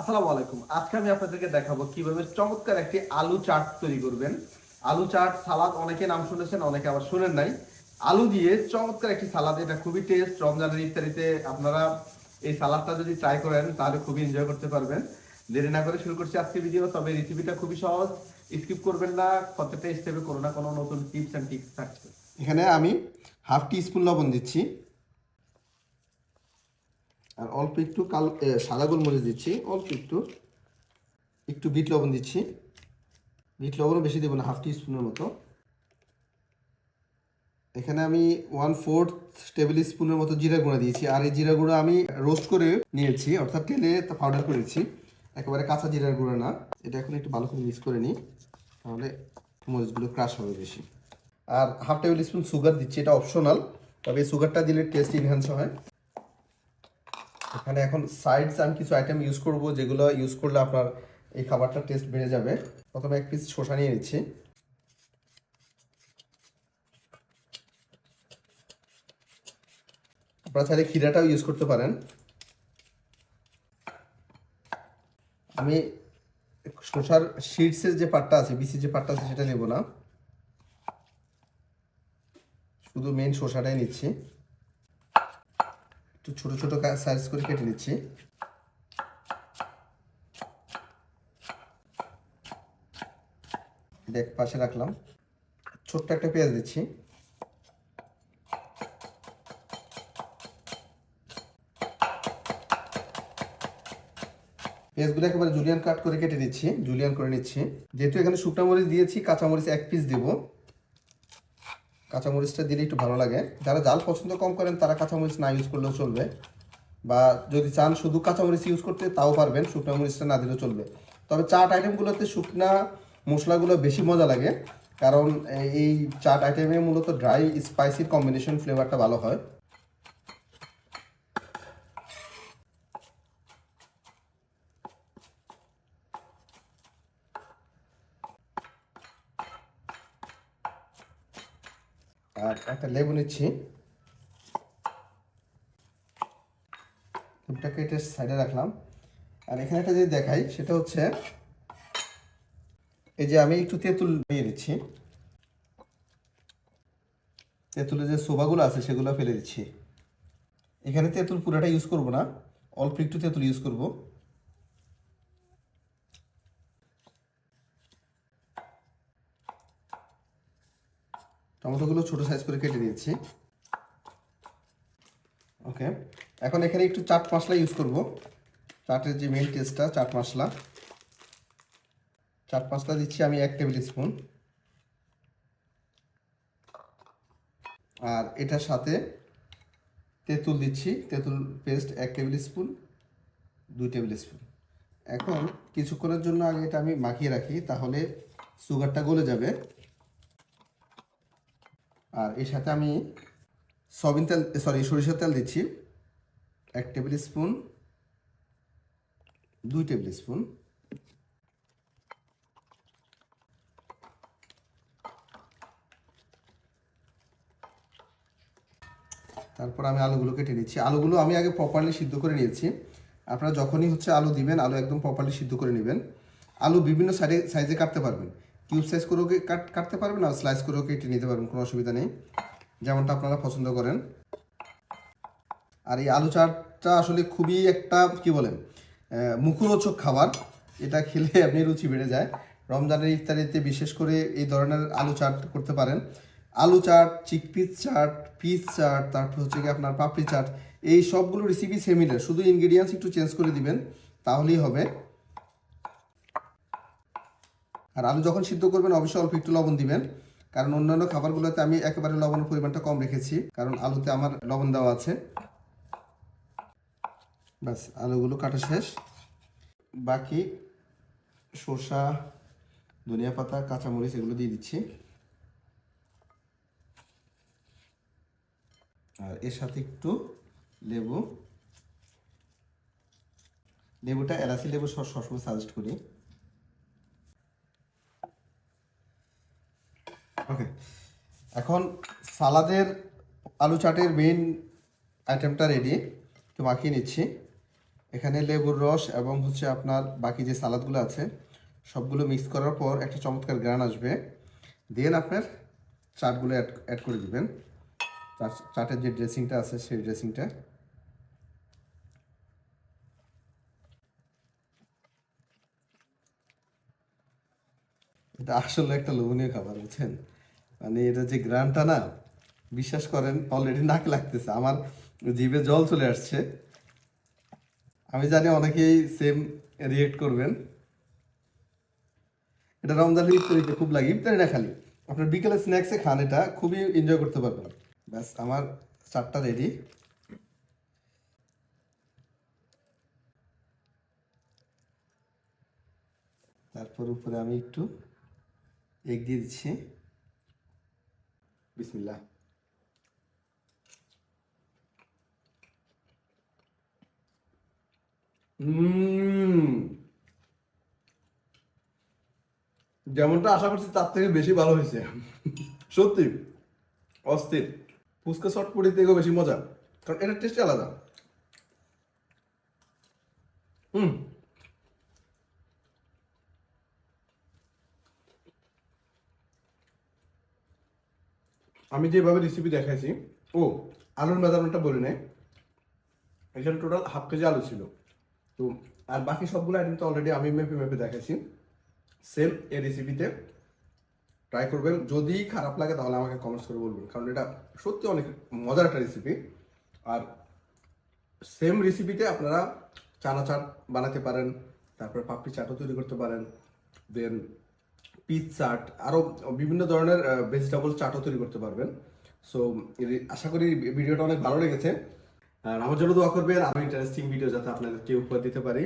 আসসালামু আলাইকুম। আজকে আমি আপনাদেরকে দেখাবো কীভাবে চমৎকার একটি আলু চাট তৈরি করবেন। আলু চাট, সালাদ, অনেকে নাম শুনেছেন, অনেকে আবার শুনেন নাই। আলু দিয়ে চমৎকার একটি সালাদ, এটা খুবই টেস্ট রমজানের ইফতারিতে আপনারা এই সালাদটা যদি ট্রাই করেন, তাহলে খুবই এনজয় করতে পারবেন। দেরি না করে শুরু করছি আজকে ভিডিও তবে রেসিপিটা খুবই সহজ। স্কিপ করবেন না প্রত্যেকটা স্টেপে কোনো না কোনো নতুন টিপস অ্যান্ড টিপস থাকছে। এখানে আমি হাফ টি স্পুন লবণ দিচ্ছি। আর অল্প একটু কাল সাদা গোলমরিচ দিচ্ছি, অল্প একটু একটু বিট লবণ দিচ্ছি। বিট লবণও বেশি দেবো না, হাফ টি স্পুনের মতো। এখানে আমি ওয়ান ফোর্থ টেবিল স্পুনের মতো জিরা গুঁড়া দিয়েছি, আর এই জিরা গুঁড়া আমি রোস্ট করে নিয়েছি, অর্থাৎ তেলে পাউডার করেছি একেবারে কাঁচা জিরার গুঁড়া না, এটা এখন একটু ভালো করে মিক্স করে নিই, তাহলে মরিচগুলো ক্রাশ হবে বেশি। আর হাফ টেবিল স্পুন সুগার দিচ্ছি, এটা অপশনাল তবে সুগারটা দিলে টেস্ট ইনহ্যান্স হয়। এখানে এখন সাইডস আমি কিছু আইটেম ইউজ করব, যেগুলো ইউজ করলে আপনার এই খাবারটার টেস্ট বেড়ে যাবে। প্রথমে এক পিস শসা নিয়ে নিচ্ছি। আপনারা চাইলে ক্ষীরাটাও ইউজ করতে পারেন। আমি শসার সিডসের যে পাটটা আছে বিসির যে পাটটা আছে, সেটা নেব না। শুধু মেন শসাটাই নিচ্ছি। একটু ছোট ছোট সাইজ করে কেটে নিচ্ছি। দেখ, পাশে রাখলাম। ছোট্ট একটা পেঁয়াজ দিচ্ছি। পেঁয়াজগুলো একেবারে জুলিয়ান কাট করে কেটে নিচ্ছি জুলিয়ান করে নিচ্ছি। যেহেতু এখানে শুকনো মরিচ দিয়েছি কাঁচামরিচ এক পিস দেবো। কাঁচামরিচটা দিলে একটু ভালো লাগে। যারা জাল পছন্দ কম করেন, তারা কাঁচামরিচ না ইউজ করলেও চলবে। বা যদি চান শুধু কাঁচামরিচ ইউজ করতে, তাও পারবেন, শুকনা মরিচটা না দিলেও চলবে। তবে চাট আইটেমগুলোতে শুকনা মশলাগুলো বেশি মজা লাগে। কারণ এই চাট আইটেমে মূলত ড্রাই স্পাইসির কম্বিনেশন ফ্লেভারটা ভালো হয়। আর একটা লেবু নিচ্ছি। লেবুটা কেটে সাইডে রাখলাম। আর এখানে একটা যদি দেখাই, সেটা হচ্ছে এই যে আমি একটু তেঁতুল দিয়ে দিচ্ছি। তেঁতুলের যে শোভাগুলো আছে, সেগুলো ফেলে দিচ্ছি। এখানে তেঁতুল পুরোটা ইউজ করব না, অল্প একটু তেঁতুল ইউজ করব। টমেটোগুলো ছোট সাইজ করে কেটে নিয়েছি। ওকে এখন এখানে একটু চাট মশলা ইউজ করব। চাটের যে মেন টেস্টটা চাট মশলা। চাট মশলা দিচ্ছি আমি এক টেবিল স্পুন আর এটার সাথে তেঁতুল দিচ্ছি। তেঁতুল পেস্ট এক টেবিল স্পুন দুই টেবিল স্পুন এখন কিছুক্ষণের জন্য আগে এটা আমি মাখিয়ে রাখি, তাহলে সুগারটা গলে যাবে। আর এর সাথে আমি সয়াবিন তেল সরি সরিষার তেল দিচ্ছি। এক টেবিল স্পুন দুই টেবিল স্পুন তারপর আমি আলুগুলো কেটে নিচ্ছি। আলুগুলো আমি আগে প্রপারলি সিদ্ধ করে নিয়েছি। আপনারা যখনই হচ্ছে আলু দিবেন, আলু একদম প্রপারলি সিদ্ধ করে নেবেন। আলু বিভিন্ন সাইডে সাইজে কাটতে পারবেন। কিউব সাইজ করেও কাট, কাটতে পারবেন আর স্লাইস করেও কেটে নিতে পারবেন, কোনো অসুবিধা নেই। যেমনটা আপনারা পছন্দ করেন। আর এই আলু চাটটা আসলে খুবই একটা, কি বলেন মুখরোচক খাবার। এটা খেলে আপনি রুচি বেড়ে যায়। রমজানের ইফতারিতে বিশেষ করে এই ধরনের আলু চাট করতে পারেন। আলু চাট চিকপিস চাট পিস চাট, তারপর হচ্ছে কি আপনার পাপড়ি চাট, এই সবগুলো রেসিপি সেমিলার শুধু ইনগ্রিডিয়েন্টস একটু চেঞ্জ করে দিবেন, তাহলেই হবে। আর আলু যখন সিদ্ধ করবেন, অবশ্যই অল্প একটু লবণ দিবেন। কারণ অন্যান্য খাবারগুলোতে আমি একেবারে লবণের পরিমাণটা কম রেখেছি, কারণ আলুতে আমার লবণ দেওয়া আছে। ব্যাস, আলুগুলো কাটা শেষ। বাকি সর্ষা, ধনিয়া পাতা, কাঁচামরিচ এগুলো দিয়ে দিচ্ছি। আর এর সাথে একটু লেবু। লেবুটা এলাচি লেবু সব সবসময় সাজেস্ট করি। ওকে এখন সালাদের আলু চাটের মেইন আইটেমটা রেডি একটু মাখিয়ে নিচ্ছি। এখানে লেবুর রস এবং হচ্ছে আপনার বাকি যে সালাদগুলো আছে, সবগুলো মিক্স করার পর একটা চমৎকার গ্রান আসবে। দেন আপনার চাটগুলো অ্যাড অ্যাড করে দিবেন। চাট- চাটের যে ড্রেসিংটা আছে, সেই ড্রেসিংটা এটা আসলে একটা লোভনীয় খাবার, বুঝছেন? মানে এটা যে গ্রানটা না, বিশ্বাস করেন অলরেডি নাক লাগতেছে। আমার জিভে জল চলে আসছে। আমি জানি অনেকেই সেম রিয়েক্ট করবেন। এটা রমজানের ইফতারিতে খুব লাগে। ইফতারি না খালি। আপনার বিকেলে স্ন্যাক্সে খান, এটা খুবই এনজয় করতে পারবেন। ব্যাস, আমার চারটা রেডি তারপর উপরে আমি একটু এগ দিয়ে দিচ্ছি। বিসমিল্লাহ। যেমনটা আশা করছি তার থেকে বেশি ভালো হয়েছে। সত্যি, অস্থির। ফুচকা চটপটি থেকেও বেশি মজা। কারণ এটার টেস্ট আলাদা। হুম। আমি যেভাবে রেসিপি দেখাইছি, ও, আলুর মেজারমেন্টটা বলে নেই এখানে টোটাল হাফ কেজি আলু ছিল। তো, আর বাকি সবগুলো আইটেম তো অলরেডি আমি মেপে মেপে দেখাইছি। সেম এই রেসিপিতে ট্রাই করবেন। যদি খারাপ লাগে তাহলে আমাকে কমেন্টস করে বলবেন। কারণ এটা সত্যি অনেক মজার একটা রেসিপি আর সেম রেসিপিতে আপনারা চানা চাট বানাতে পারেন, তারপরে পাপড়ি চাটও তৈরি করতে পারেন। দেন পিস চাট আরও বিভিন্ন ধরনের ভেজিটেবল চাটও তৈরি করতে পারবেন। সো আশা করি ভিডিওটা অনেক ভালো লেগেছে। আর আমার জন্য দোয়া করবেন আরও ইন্টারেস্টিং ভিডিও যাতে আপনাদেরকে উপহার দিতে পারি।